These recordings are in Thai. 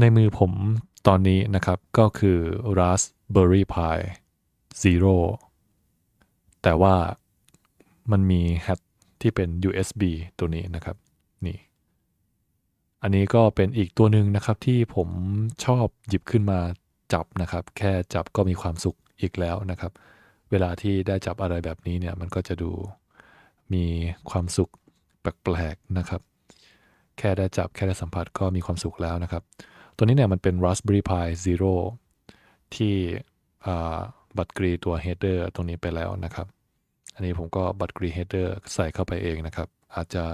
ในมือผมตอนนี้นะครับก็คือ Raspberry Pi Zero แต่ว่ามันมีแฮทที่เป็น USB ตัวนี้นะครับ นี่ อันนี้ก็เป็นอีกตัวหนึ่งนะครับที่ผมชอบหยิบขึ้นมาจับนะครับ แค่จับก็มีความสุขอีกแล้วนะครับ เวลาที่ได้จับอะไรแบบนี้เนี่ย มันก็จะดูมีความสุขแปลกๆนะครับ แค่ได้จับแค่ได้สัมผัสก็มีความสุขแล้วนะครับ ตัวนี้เนี่ยมันเป็น Raspberry Pi Zero ที่บัตรกรีตัว header ตรงนี้ไปแล้วนะครับ อันนี้ผมก็บัตรกรี header ใส่เข้าไปเองนะครับ อาจจะ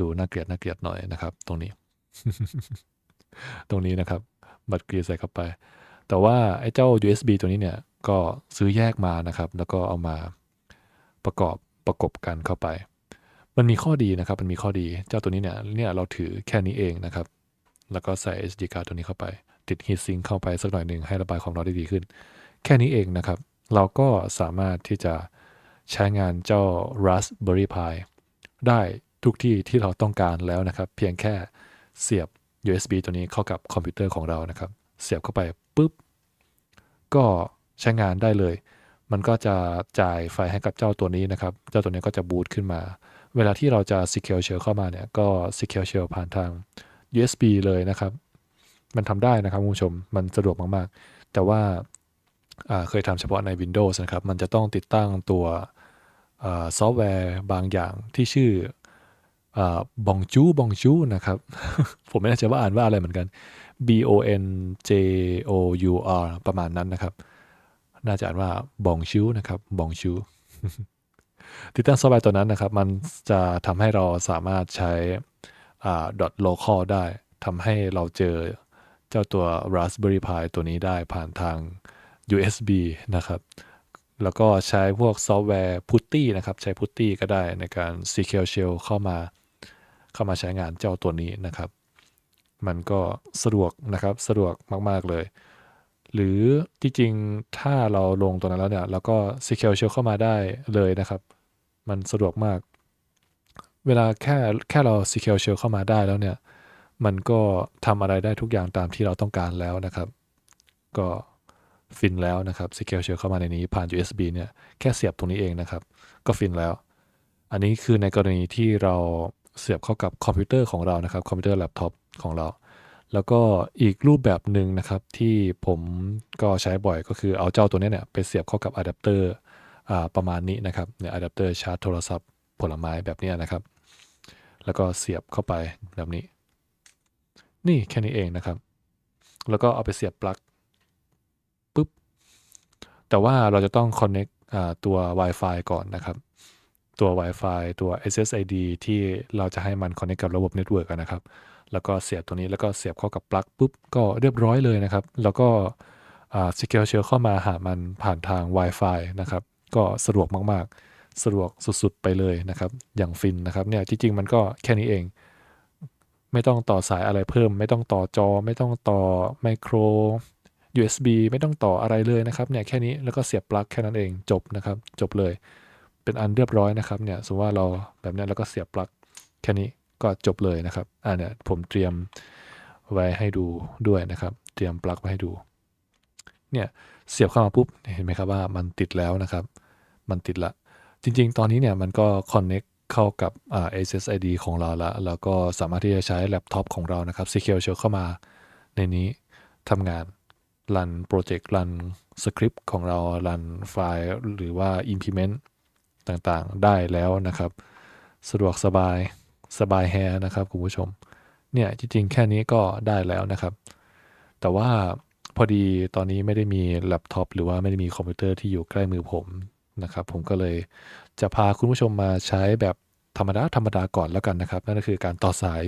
ดูน่าเกลียดน่าเกลียดหน่อยนะครับ ตรงนี้ ตรงนี้นะครับ บัตรกรีใส่เข้าไป แต่ว่าไอ้เจ้า USB ตัวนี้เนี่ยก็ซื้อแยกมานะครับ แล้วก็เอามาประกอบประกบกันเข้าไป มันมีข้อดีนะครับ มันมีข้อดี เจ้าตัวนี้เนี่ย เนี่ยเราถือแค่นี้เองนะครับ แล้วก็ใส่ SD card ตัวนี้เข้าไป ติด heat sink เข้าไปสักหน่อยหนึ่งให้ระบายความร้อนได้ดีขึ้น แค่นี้เองนะครับ เราก็สามารถที่จะใช้งานเจ้า Raspberry Pi ได้ทุกที่ที่เราต้องการแล้วนะครับ เพียงแค่เสียบ USB ตัวนี้เข้ากับคอมพิวเตอร์ของเรานะครับ เสียบเข้าไปปุ๊บ ก็ใช้งานได้เลย มันก็จะจ่ายไฟให้กับเจ้าตัวนี้นะครับ เจ้าตัวนี้ก็จะบูตขึ้นมา เวลาที่เราจะ secure shell เข้ามาเนี่ย ก็ secure shell ผ่านทาง USB เลยนะครับ มันทำได้นะครับคุณผู้ชม มันสะดวกมากๆ แต่ว่าาเคยทำเฉพาะใน Windows นะครับ มันจะต้องติดตั้งตัวซอฟต์แวร์บางอย่างที่ชื่อบองจูบองจูนะครับ ผมไม่แน่ใจว่าอ่านว่าอะไรเหมือนกัน B O N J O U R ประมาณนั้นนะครับ น่าจะอ่านว่าบองชูนะครับบองชูติดตั้งซอฟต์แวร์ตัวนั้นนะครับ มันจะทำให้เราสามารถใช้ local ได้ทำให้เราเจอเจ้าตัว Raspberry Pi ตัวนี้ได้ผ่านทาง USB นะครับ แล้วก็ใช้พวกซอฟต์แวร์ Putty นะครับ ใช้ Putty ก็ได้ในการ Secure Shell เข้ามา เข้ามาใช้งานเจ้าตัวนี้นะครับ มันก็สะดวกนะครับ สะดวกมาก ๆ เลย หรือจริงๆ ถ้าเราลงตัวนั้นแล้วเนี่ยเราก็ Secure Shell เข้ามาได้เลยนะครับ มันสะดวกมาก เวลาแค่แค่เรา Secure Shell เข้ามาได้แล้วเนี่ย มันก็ทำอะไรได้ทุกอย่างตามที่เราต้องการแล้วนะครับ ก็ฟินแล้วนะครับ Secure Shell เข้ามาในนี้ผ่าน USB เนี่ยแค่เสียบตรงนี้เองนะครับ ก็ฟินแล้ว อันนี้คือในกรณีที่เราเสียบเข้ากับคอมพิวเตอร์ของเรานะครับคอมพิวเตอร์แล็ปท็อปของเรา แล้วก็อีกรูปแบบหนึ่งนะครับที่ผมก็ใช้บ่อยก็คือเอาเจ้าตัวนี้เนี่ยไปเสียบเข้ากับอะแดปเตอร์ประมาณนี้นะครับเนี่ยอะแดปเตอร์ชาร์จโทรศัพท์ผลไม้แบบนี้นะครับ แล้วก็เสียบเข้าไปแบบนี้ นี่แค่นี้เองนะครับ แล้วก็เอาไปเสียบปลั๊กปุ๊บ แต่ว่าเราจะต้อง connect ตัว Wi-Fi ก่อนนะครับ ตัว Wi-Fi ตัว SSID ที่เราจะให้มัน connect กับระบบ Network อะนะครับ แล้วก็เสียบตัวนี้แล้วก็เสียบเข้ากับปลั๊กปุ๊บ ก็เรียบร้อยเลยนะครับ แล้วก็อ่า Secure Shell เข้ามาหามันผ่านทาง Wi-Fi นะครับ ก็สะดวกมากๆ สะดวกสุดๆไปเลยนะครับ อย่างฟินนะครับเนี่ยจริงๆมันก็แค่นี้เอง ไม่ต้องต่อสายอะไรเพิ่ม ไม่ต้องต่อจอ ไม่ต้องต่อไมโคร USB ไม่ต้องต่ออะไรเลยนะครับเนี่ยแค่นี้แล้วก็เสียบปลั๊กแค่นั้นเองจบนะครับ จบเลย เป็นอันเรียบร้อยนะครับเนี่ยสมมติว่าเราแบบนี้แล้วก็เสียบปลั๊กแค่นี้ก็จบเลยนะครับอ่าเนี่ยผมเตรียมไว้ให้ดูด้วยนะครับ เตรียมปลั๊กไว้ให้ดูเนี่ยเสียบเข้ามาปุ๊บเห็นไหมครับว่ามันติดแล้วนะครับ มันติดละ ริง ๆ ตอนนี้เนี่ยมันก็ connect เข้ากับอ่า SSID ของเราและแล้วก็สามารถที่จะใช้แล็ปท็อปของเรานะครับ Secure Shell เข้ามาในนี้ทำงานรันโปรเจกต์รันสคริปต์ของเรารันไฟล์หรือว่า implement ต่างๆ ได้แล้วนะครับ สะดวกสบาย สบายแฮนะครับคุณผู้ชม เนี่ยจริง ๆ แค่นี้ก็ได้แล้วนะครับ แต่ว่าพอดีตอนนี้ไม่ได้มีแล็ปท็อปหรือว่าไม่ได้มีคอมพิวเตอร์ที่อยู่ใกล้มือผม นะครับ ผมก็เลยจะพาคุณผู้ชมมาใช้แบบธรรมดาธรรมดาก่อนแล้วกันนะครับ นั่นก็คือการต่อสาย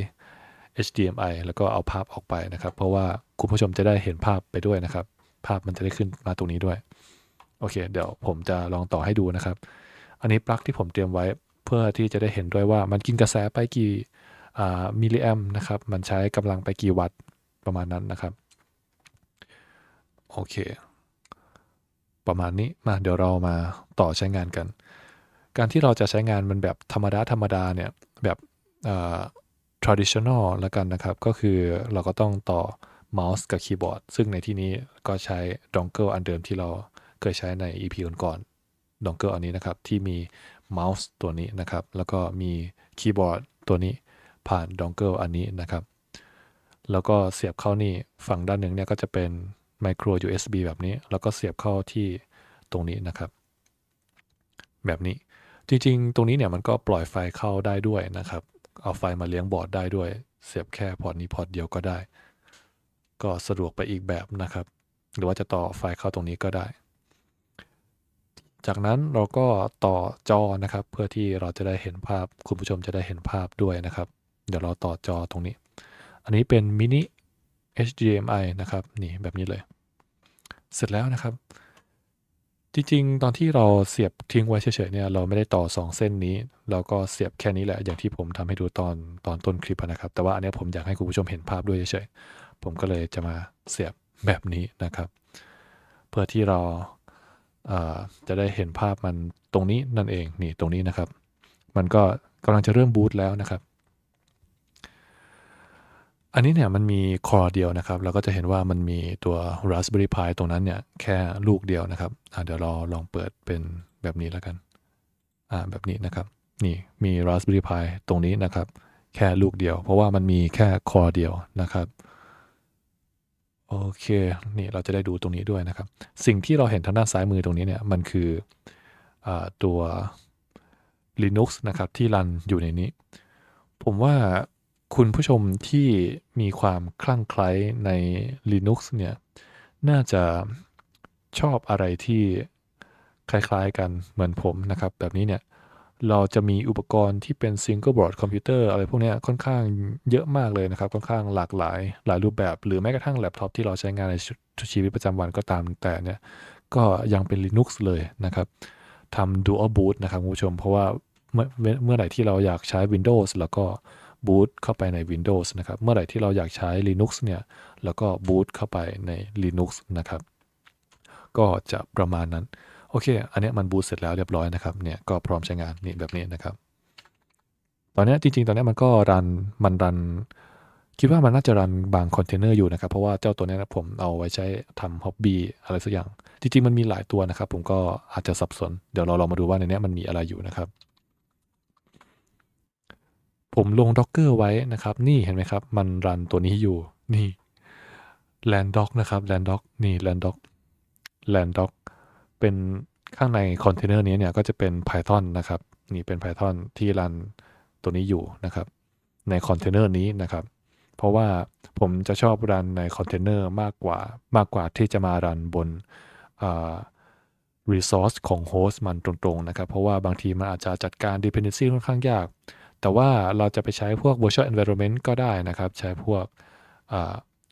HDMI แล้วก็เอาภาพออกไปนะครับ เพราะว่าคุณผู้ชมจะได้เห็นภาพไปด้วยนะครับ ภาพมันจะได้ขึ้นมาตรงนี้ด้วย โอเค เดี๋ยวผมจะลองต่อให้ดูนะครับ อันนี้ปลั๊กที่ผมเตรียมไว้เพื่อที่จะได้เห็นด้วยว่ามันกินกระแสไปกี่มิลลิแอมนะครับ มันใช้กำลังไปกี่วัตต์ประมาณนั้นนะครับ โอเค ประมาณนี้มาเดี๋ยวเรามาต่อใช้งานกัน การที่เราจะใช้งานมันแบบธรรมดาธรรมดาเนี่ยแบบอ่า traditional แล้วกันนะครับ ก็คือเราก็ต้องต่อเมาส์กับคีย์บอร์ดซึ่งในที่นี้ก็ใช้ดองเกิลอันเดิมที่เราเคยใช้ใน EP ก่อนๆดองเกิลอันนี้นะครับ ที่มีเมาส์ตัวนี้นะครับ แล้วก็มีคีย์บอร์ดตัวนี้ผ่านดองเกิลอันนี้นะครับ แล้วก็เสียบเข้านี่ฝั่งด้านหนึ่งเนี่ยก็จะเป็น ไมโคร USB แบบนี้ แล้วก็เสียบเข้าที่ตรงนี้นะครับ แบบนี้จริงๆ ตรงนี้เนี่ยมันก็ปล่อยไฟเข้าได้ด้วยนะครับ เอาไฟมาเลี้ยงบอร์ดได้ด้วย เสียบแค่พอร์ตนี้พอร์ตเดียวก็ได้ ก็สะดวกไปอีกแบบนะครับ หรือว่าจะต่อไฟเข้าตรงนี้ก็ได้ จากนั้นเราก็ต่อจอนะครับ เพื่อที่เราจะได้เห็นภาพ คุณผู้ชมจะได้เห็นภาพด้วยนะครับ เดี๋ยวเราต่อจอตรงนี้ อันนี้เป็นมินิ HDMI นะครับนี่แบบนี้เลย เสร็จแล้วนะครับ จริงๆ ตอนที่เราเสียบทิ้งไว้เฉยๆเนี่ยเราไม่ได้ต่อ 2 เส้นนี้ เราก็เสียบแค่นี้แหละ อย่างที่ผมทำให้ดูตอนตอนต้นคลิปนะครับ แต่ว่าอันนี้ผมอยากให้คุณผู้ชมเห็นภาพด้วยเฉยๆผมก็เลยจะมาเสียบแบบนี้นะครับ เพื่อที่เราเจะได้เห็นภาพมันตรงนี้นั่นเองนี่ตรงนี้นะครับ มันก็กำลังจะเริ่มบูตแล้วนะครับ อันนี้เนี่ยมันมีคอเดียวนะครับ เราก็จะเห็นว่ามันมีตัว Raspberry Pi ตรงนั้นเนี่ยแค่ลูกเดียวนะครับเดี๋ยวเราลองเปิดเป็นแบบนี้แล้วกัน อ่าแบบนี้นะครับ นี่มี Raspberry Pi ตรงนี้นะครับ แค่ลูกเดียว เพราะว่ามันมีแค่คอเดียวนะครับโอเค นี่เราจะได้ดูตรงนี้ด้วยนะครับ สิ่งที่เราเห็นทางด้านซ้ายมือตรงนี้เนี่ยมันคืออตัว Linux นะครับที่รันอยู่ในนี้ ผมว่า คุณผู้ชมที่มีความคลั่งไคล้ใน Linux เนี่ย น่าจะชอบอะไรที่คล้ายๆกันเหมือนผมนะครับ แบบนี้เนี่ย เราจะมีอุปกรณ์ที่เป็น single board คอมพิวเตอร์อะไรพวกนี้ค่อนข้างเยอะมากเลยนะครับ ค่อนข้างหลากหลายหลายรูปแบบ หรือแม้กระทั่งแล็ปท็อปที่เราใช้งานในชีวิตประจำวันก็ตามแต่เนี่ย ก็ยังเป็น Linux เลยนะครับทำ dual boot นะครับคุณผู้ชม เพราะว่าเมื่อเมื่อไหร่ที่เราอยากใช้ Windows แล้วก็ boot เข้าไปใน Windows นะครับ เมื่อไหร่ที่เราอยากใช้ Linux เนี่ยแล้วก็ boot เข้าไปใน Linux นะครับ ก็จะประมาณนั้น โอเค อันนี้มันบูตเสร็จแล้วเรียบร้อยนะครับ เนี่ยก็พร้อมใช้งานนี่แบบนี้นะครับ ตอนนี้จริงๆ ตอนนี้มันก็รันมันรัน คิดว่ามันน่าจะรันบางคอนเทนเนอร์อยู่นะครับ เพราะว่าเจ้าตัวนี้นะผมเอาไว้ใช้ทำฮ็อบบี้อะไรสักอย่าง จริงๆ มันมีหลายตัวนะครับ ผมก็อาจจะสับสน เดี๋ยวเราลองมาดูว่าในนี้มันมีอะไรอยู่นะครับ ผมลง Docker ไว้นะครับ นี่เห็นไหมครับ มันรันตัวนี้อยู่ นี่ Landoc นะครับ Landoc นี่ Landoc Landoc เป็นข้างในคอนเทนเนอร์นี้เนี่ยก็จะเป็น Python นะครับ นี่เป็น Python ที่รันตัวนี้อยู่นะครับ ในคอนเทนเนอร์นี้นะครับ เพราะว่าผมจะชอบรันในคอนเทนเนอร์มากกว่ามากกว่าที่จะมารันบนอ่า resource ของโฮสต์มันตรงๆนะครับ เพราะว่าบางทีมันอาจจะจัดการ dependency ค่อนข้างยาก แต่ว่าเราจะไปใช้พวก virtual environment ก็ได้นะครับ ใช้พวก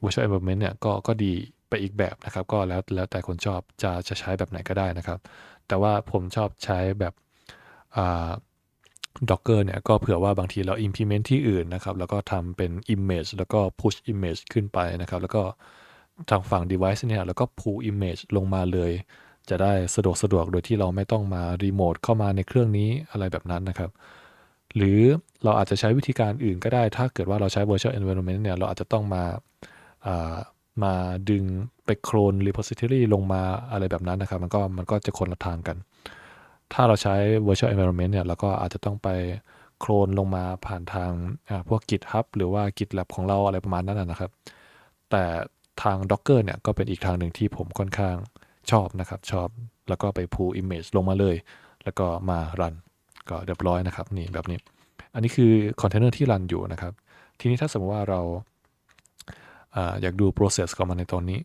virtual environment เนี่ยก็ก็ดีไปอีกแบบนะครับ ก็แล้วแล้วแต่คนชอบจะจะใช้แบบไหนก็ได้นะครับ แต่ว่าผมชอบใช้แบบ Docker เนี่ยก็เผื่อว่าบางทีเรา implement ที่อื่นนะครับ แล้วก็ทำเป็น image แล้วก็ push image ขึ้นไปนะครับ แล้วก็ทางฝั่ง device เนี่ยแล้วก็ pull image ลงมาเลย จะได้สะดวกสะดวกโดยที่เราไม่ต้องมารีโมทเข้ามาในเครื่องนี้อะไรแบบนั้นนะครับ หรือเราอาจจะใช้วิธีการอื่นก็ได้ ถ้าเกิดว่าเราใช้ virtual environment เนี่ย เราอาจจะต้องมาามาดึงไปโคลน repository ลงมาอะไรแบบนั้นนะครับ มันก็มันก็จะคนละทางกัน ถ้าเราใช้ virtual environment เนี่ย เราก็อาจจะต้องไปโคลนลงมาผ่านทางาพวก GitHub หรือว่า GitLab ของเราอะไรประมาณนั้นนะนะครับ แต่ทาง Docker เนี่ย ก็เป็นอีกทางหนึ่งที่ผมค่อนข้างชอบนะครับ ชอบ แล้วก็ไป pull image ลงมาเลย แล้วก็มารัน ก็เรียบร้อยนะครับนี่แบบนี้ อันนี้คือคอนเทนเนอร์ที่รันอยู่นะครับ ทีนี้ถ้าสมมติว่าเราอยากดู process ของมันในตอนนี้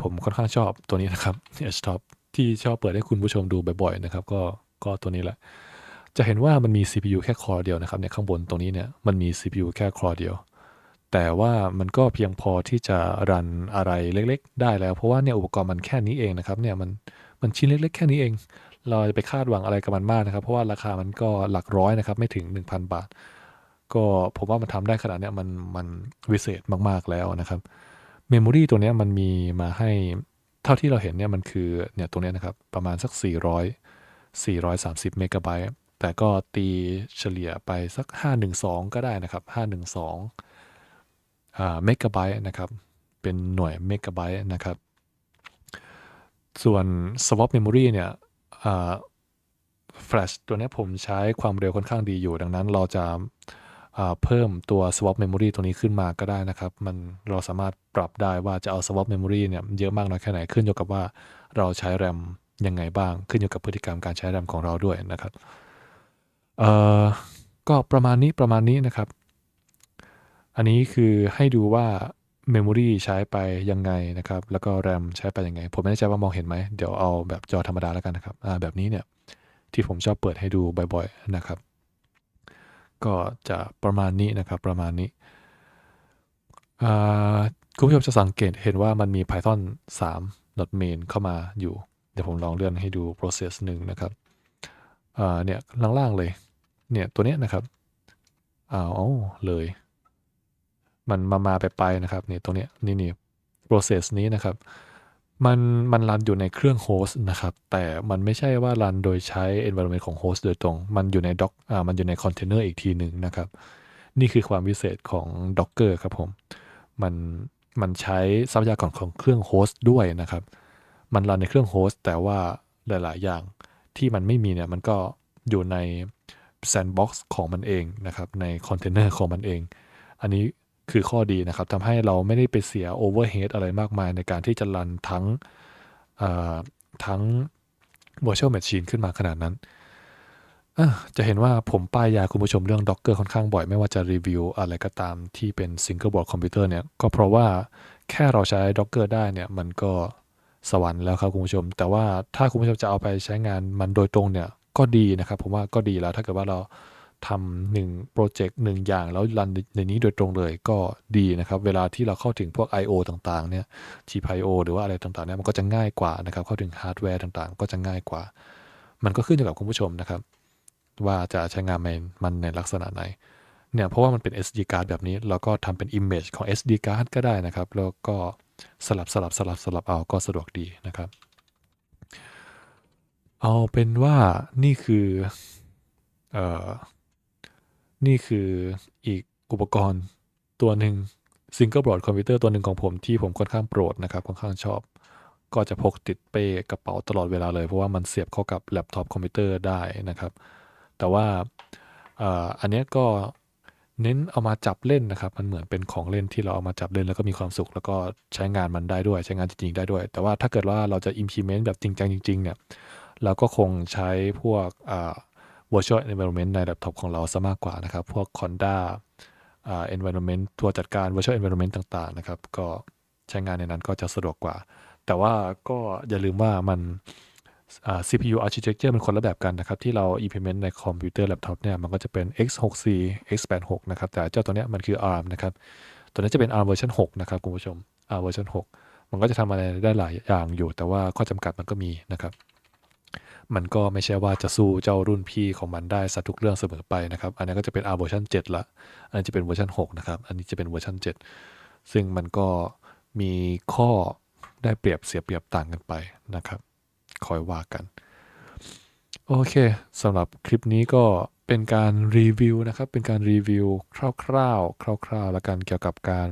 ผมค่อนข้างชอบตัวนี้นะครับ htop ที่ชอบเปิดให้คุณผู้ชมดูบ่อยๆนะครับ ก็ก็ตัวนี้แหละ จะเห็นว่ามันมี CPU แค่คอเดียวนะครับเนี่ยข้างบนตรงนี้เนี่ยมันมี CPU แค่คอเดียว แต่ว่ามันก็เพียงพอที่จะรันอะไรเล็ก ๆ ได้แล้ว เพราะว่าเนี่ยอุปกรณ์มันแค่นี้เองนะครับเนี่ยมันมันชิ้นเล็ก ๆ แค่นี้เอง เราจะไปคาดหวังอะไรกับมันมากนะครับ เพราะว่าราคามันก็หลักร้อยนะครับ ไม่ถึง 1,000 บาท ก็ผมว่ามันทำได้ขนาดนี้มันมันวิเศษมากๆแล้วนะครับเมมโมรีตัวนี้มันมีมาให้เท่าที่เราเห็นเนี่ยมันคือเนี่ยตรงเนี้นะครับ ประมาณสัก 400 430เมกะไบต์แต่ก็ตีเฉลี่ยไปสัก 512 ก็ได้นะครับ 512อ่าเมกะไบต์นะครับเเป็นหน่วยเมกะไบต์นะครับ ส่วน swap memory เนี่ย อ่า Flash ตัวเนี้ยผมใช้ความเร็วค่อนข้างดีอยู่ ดังนั้นเราจะอ่าเพิ่มตัว swap memory ตัวนี้ขึ้นมาก็ได้นะครับ มันเราสามารถปรับได้ว่าจะเอา swap memory เนี่ยเยอะมากน้อยแค่ไหนขึ้นอยู่กับว่าเราใช้แรมยังไงบ้าง ขึ้นอยู่กับพฤติกรรมการใช้แรมของเราด้วยนะครับเอ่อก็ประมาณนี้ประมาณนี้นะครับ อันนี้คือให้ดูว่า Memory ใช้ไปยังไงนะครับ แล้วก็ RAM ใช้ไปยังไง ผมไม่แน่ใจว่ามองเห็นไหม เดี๋ยวเอาแบบจอธรรมดาแล้วกันนะครับแบบนี้เนี่ย ที่ผมชอบเปิดให้ดูบ่อยๆนะครับ ก็จะประมาณนี้นะครับ ประมาณนี้คุณผู้ชมจะสังเกตเห็นว่ามันมี Python 3 .main เข้ามาอยู่ เดี๋ยวผมลองเลื่อนให้ดู process หนึ่งนะครับเนี่ยล่างๆเลย เนี่ยตัวเนี้ยนะครับอ้าวเอาเลย มันมามาไปไปนะครับนี่ตรงเนี้ยนี่นี่ process นี้นะครับ มันมันรันอยู่ในเครื่องโฮสต์นะครับ แต่มันไม่ใช่ว่ารันโดยใช้ environment ของโฮสต์โดยตรง มันอยู่ใน doc อ่ามันอยู่ในคอนเทนเนอร์อีกทีหนึ่งนะครับ นี่คือความพิเศษของ Docker ครับผม มันมันใช้ทรัพยากรของเครื่องโฮสต์ด้วยนะครับ มันรันในเครื่องโฮสต์แต่ว่าหลาย ๆ อย่างที่มันไม่มีเนี่ยมันก็อยู่ใน sandbox ของมันเองนะครับ ในคอนเทนเนอร์ของมันเอง อันนี้ คือข้อดีนะครับทำให้เราไม่ได้ไปเสีย overhead อะไรมากมายในการที่จะรันทั้งทั้ง virtual machine ขึ้นมาขนาดนั้นะจะเห็นว่าผมป้ายยาคุณผู้ชมเรื่อง Docker ค่อนข้างบ่อย ไม่ว่าจะรีวิวอะไรก็ตามที่เป็น single board computer เนี่ย ก็เพราะว่าแค่เราใช้ Docker ได้เนี่ย มันก็สวรรค์แล้วครับคุณผู้ชม แต่ว่าถ้าคุณผู้ชมจะเอาไปใช้งานมันโดยตรงเนี่ย ก็ดีนะครับ ผมว่าก็ดีแล้วถ้าเกิดว่าเรา ทำหนึ่งโปรเจกต์หนึ่งอย่างแล้วรันในนี้โดยตรงเลยก็ดีนะครับ เวลาที่เราเข้าถึงพวก I/O ต่างๆเนี่ย GPIO หรือว่าอะไรต่างๆเนี่ยมันก็จะง่ายกว่านะครับ เข้าถึงฮาร์ดแวร์ต่างๆ ก็จะง่ายกว่า มันก็ขึ้นอยู่กับคุณผู้ชมนะครับ ว่าจะใช้งานมันมันในลักษณะไหนเนี่ยเพราะว่ามันเป็น SD card แบบนี้ เราก็ทำเป็น image ของ SD card ก็ได้นะครับ แล้วก็สลับสลับสลับสลับเอาก็สะดวกดีนะครับ เอาเป็นว่านี่คืออ นี่คืออีกอุปกรณ์ตัวหนึ่ง Single Board Computer ตัวหนึ่งของผมที่ผมค่อนข้างโปรดนะครับ ค่อนข้างชอบ ก็จะพกติดเป้กระเป๋าตลอดเวลาเลย เพราะว่ามันเสียบเข้ากับแล็ปท็อปคอมพิวเตอร์ได้นะครับ แต่ว่าอันนี้ก็เน้นเอามาจับเล่นนะครับ มันเหมือนเป็นของเล่นที่เราเอามาจับเล่นแล้วก็มีความสุข แล้วก็ใช้งานมันได้ด้วย ใช้งานจริงๆได้ด้วย แต่ว่าถ้าเกิดว่าเราจะ implement แบบจริงจังจริงๆเนี่ย เราก็คงใช้พวก virtual environment ในแล็ปท็อปของเราซะมากกว่านะครับ พวก Conda อ่า environment ตัวจัดการ virtual environment ต่างๆ นะครับ ก็ใช้งานในนั้นก็จะสะดวกกว่า แต่ว่าก็อย่าลืมว่ามัน CPU architecture มันคนละแบบกันนะครับ ที่เรา implement ในคอมพิวเตอร์แล็ปท็อปเนี่ย มันก็จะเป็น x64 x86 นะครับ แต่เจ้าตัวเนี้ยมันคือ ARM นะครับ ตัวนี้จะเป็น ARM เวอร์ชัน6นะครับคุณผู้ชม ARM เวอร์ชัน6มันก็จะทำอะไรได้หลายอย่างอยู่ แต่ว่าข้อจำกัดมันก็มีนะครับ มันก็ไม่ใช่ว่าจะสู้เจ้ารุ่นพี่ของมันได้สัทุกเรื่องเสมอไปนะครับ อันนี้ก็จะเป็น R เวอร์ชัน7ละ อันนี้จะเป็นเวอร์ชัน6นะครับ อันนี้จะเป็นเวอร์ชัน7 ซึ่งมันก็มีข้อได้เปรียบเสียเปรียบต่างกันไปนะครับ คอยว่ากัน โอเคสำหรับคลิปนี้ก็เป็นการรีวิวนะครับ เป็นการรีวิวคร่าวๆ คร่าวๆ แล้วกันเกี่ยวกับการ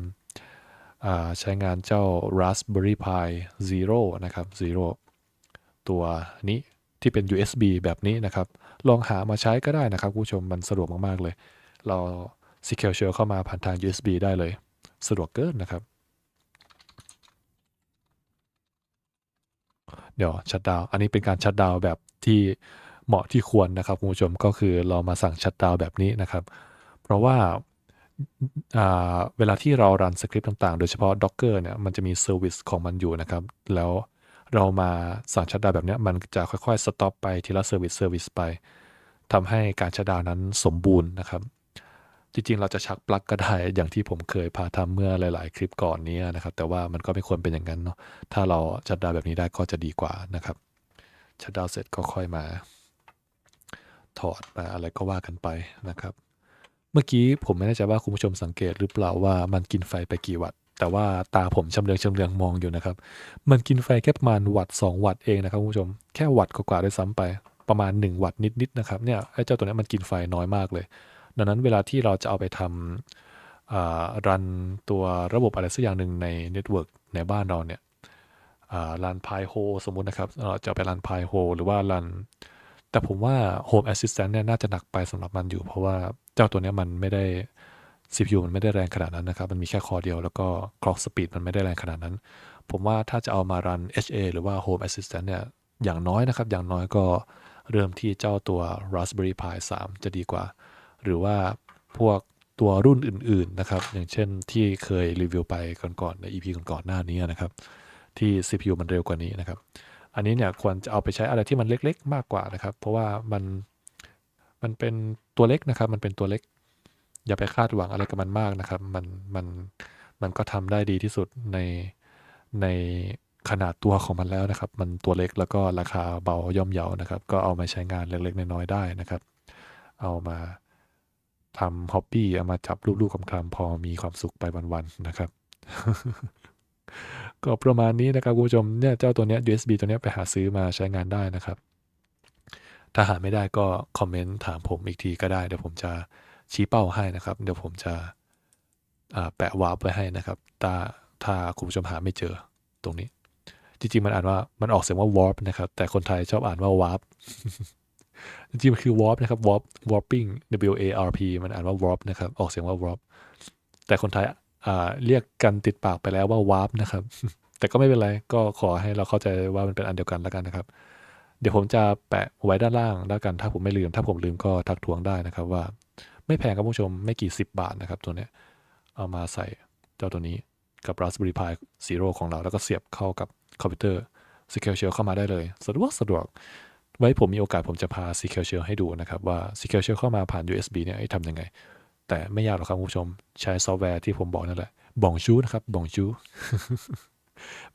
ใช้งานเจ้า Raspberry Pi Zero นะครับ Zero ตัวนี้ ที่เป็น USB แบบนี้นะครับ ลองหามาใช้ก็ได้นะครับคุณผู้ชมมันสะดวกมาก ๆ เลย เรา Secure Shell เข้ามาผ่านทาง USB ได้เลย สะดวกเกินนะครับ เดี๋ยวชัดดาวอันนี้เป็นการชัดดาวแบบที่เหมาะที่ควรนะครับคุณผู้ชมก็คือเรามาสั่งชัดดาวแบบนี้นะครับ เพราะว่าอ่าเวลาที่เรารันสคริปต์ต่างๆ โดยเฉพาะ Docker เนี่ยมันจะมีเซอร์วิสของมันอยู่นะครับ แล้ว เรามาสั่งชัดดาวแบบนี้มันจะค่อยๆสต็อปไปทีละเซอร์วิสเซอร์วิสไปทำให้การชัดดาวนั้นสมบูรณ์นะครับ จริงๆ เราจะชักปลั๊กก็ได้อย่างที่ผมเคยพาทำเมื่อหลาย ๆ คลิปก่อนนี้นะครับ แต่ว่ามันก็ไม่ควรเป็นอย่างนั้นเนาะถ้าเราชัดดาวแบบนี้ได้ก็จะดีกว่านะครับชัดดาวเสร็จก็ค่อยมา ถอดมาอะไรก็ว่ากันไปนะครับ เมื่อกี้ผมไม่แน่ใจว่าคุณผู้ชมสังเกตหรือเปล่าว่ามันกินไฟไปกี่วัตต์ แต่ว่าตาผมชำเลืองชำเลืองมองอยู่นะครับ มันกินไฟแค่ประมาณวัตต์2วัตต์เองนะครับคุณผู้ชม แค่วัตต์กว่าๆด้วยซ้ำไป ประมาณ 1 วัตต์นิดๆนะครับ เนี่ยไอ้เจ้าตัวนี้มันกินไฟน้อยมากเลย ดังนั้นเวลาที่เราจะเอาไปทอ่ารันตัวระบบอะไรสักอย่างหนึ่งในเน็ตเวิร์กในบ้านเราเนี่ยรันพายโฮสมมุตินะครับ เราจะไปรันพายโฮหรือว่ารัน แต่ผมว่า Home Assistant เนี่ยน่าจะหนักไปสำหรับมันอยู่ เพราะว่าเจ้าตัวนี้มันไม่ได้ CPU มันไม่ได้แรงขนาดนั้นนะครับ มันมีแค่คอเดียว แล้วก็ clock speed มันไม่ได้แรงขนาดนั้น ผมว่าถ้าจะเอามารัน HA หรือว่า Home Assistant เนี่ย อย่างน้อยนะครับ อย่างน้อยก็เริ่มที่เจ้าตัว Raspberry Pi 3 จะดีกว่า หรือว่าพวกตัวรุ่นอื่น ๆ นะครับ อย่างเช่นที่เคยรีวิวไปก่อนๆใน EP ก่อนๆหน้านี้นะครับ ที่ CPU มันเร็วกว่านี้นะครับ อันนี้เนี่ยควรจะเอาไปใช้อะไรที่มันเล็ก ๆ มากกว่านะครับ เพราะว่ามันมันเป็นตัวเล็กนะครับ มันเป็นตัวเล็ก อย่าไปคาดหวังอะไรกับมันมากนะครับ มันมันมันก็ทำได้ดีที่สุดในในขนาดตัวของมันแล้วนะครับ มันตัวเล็กแล้วก็ราคาเบาย่อมเยานะครับ ก็เอามาใช้งานเล็กๆน้อยๆได้นะครับ เอามาทำฮ็อบบี้เอามาจับรูปๆคำๆพอมีความสุขไปวันๆนะครับ ก็ประมาณนี้นะครับคุณผู้ชมเนี่ยเจ้าตัวเนี้ย USB ตัวเนี้ยไปหาซื้อมาใช้งานได้นะครับ ถ้าหาไม่ได้ก็คอมเมนต์ถามผมอีกทีก็ได้ เดี๋ยวผมจะ ชี้เป้าให้นะครับ เดี๋ยวผมจะแปะวาร์ปไว้ให้นะครับ ถ้าถ้าคุณผู้ชมหาไม่เจอตรงนี้ จริงๆ มันอ่านว่ามันออกเสียงว่า warp นะครับ แต่คนไทยชอบอ่านว่า warp จริงๆ มันคือ warp นะครับ warp warping W A R P มันอ่านว่า warp นะครับ ออกเสียงว่า warp แต่คนไทยเรียกกันติดปากไปแล้วว่า warp นะครับ แต่ก็ไม่เป็นไร ก็ขอให้เราเข้าใจว่ามันเป็นอันเดียวกันแล้วกันนะครับเดี๋ยวผมจะแปะไว้ด้านล่างแล้วกันถ้าผมไม่ลืม ถ้าผมลืมก็ทักท้วงได้นะครับว่า ไม่แพงครับผู้ชมไม่กี่สิบบาทนะครับตัวเนี้ยเอามาใส่เจ้าตัวนี้กับ Raspberry Pi Zero ของเรา แล้วก็เสียบเข้ากับคอมพิวเตอร์ SQL Shell เข้ามาได้เลย สะดวกสะดวก ไว้ผมมีโอกาสผมจะพา SQL Shell ให้ดูนะครับ ว่า SQL Shell เข้ามาผ่าน USB เนี่ยทำยังไง แต่ไม่ยากหรอกครับผู้ชม ใช้ซอฟต์แวร์ที่ผมบอกนั่นแหละบองชูนะครับบองชู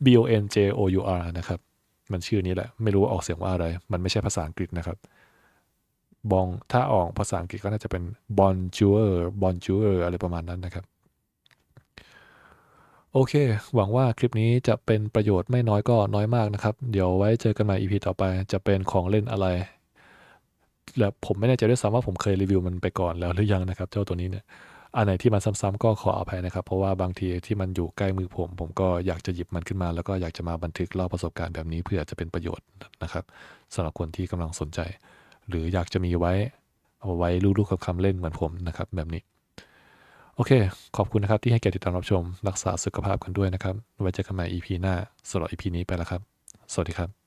B O N J O U R นะครับ มันชื่อนี้แหละ ไม่รู้ว่าออกเสียงว่าอะไร มันไม่ใช่ภาษาอังกฤษนะครับ บองถ้าออกภาษาอังกฤษก็น่าจะเป็น bonjour bonjour อะไรประมาณนั้นนะครับ โอเค หวังว่าคลิปนี้จะเป็นประโยชน์ไม่น้อยก็น้อยมากนะครับ เดี๋ยวไว้เจอกันใหม่ EP ต่อไปจะเป็นของเล่นอะไร และผมไม่แน่ใจด้วยซ้ำว่าผมเคยรีวิวมันไปก่อนแล้วหรือยังนะครับ เจ้าตัวนี้เนี่ยอันไหนที่มันซ้ำๆก็ขออภัยนะครับ เพราะว่าบางทีที่มันอยู่ใกล้มือผม ผมก็อยากจะหยิบมันขึ้นมา แล้วก็อยากจะมาบันทึกเล่าประสบการณ์แบบนี้เพื่อจะเป็นประโยชน์นะครับสำหรับคนที่กำลังสนใจ หรืออยากจะมีไว้เอาไว้ลูกๆกับคำเล่นเหมือนผมนะครับแบบนี้ โอเค ขอบคุณนะครับที่ให้เกียรติติดตามรับชม รักษาสุขภาพกันด้วยนะครับ ไว้เจอกันใหม่ EP หน้าสำหรับ EP นี้ไปแล้วครับ สวัสดีครับ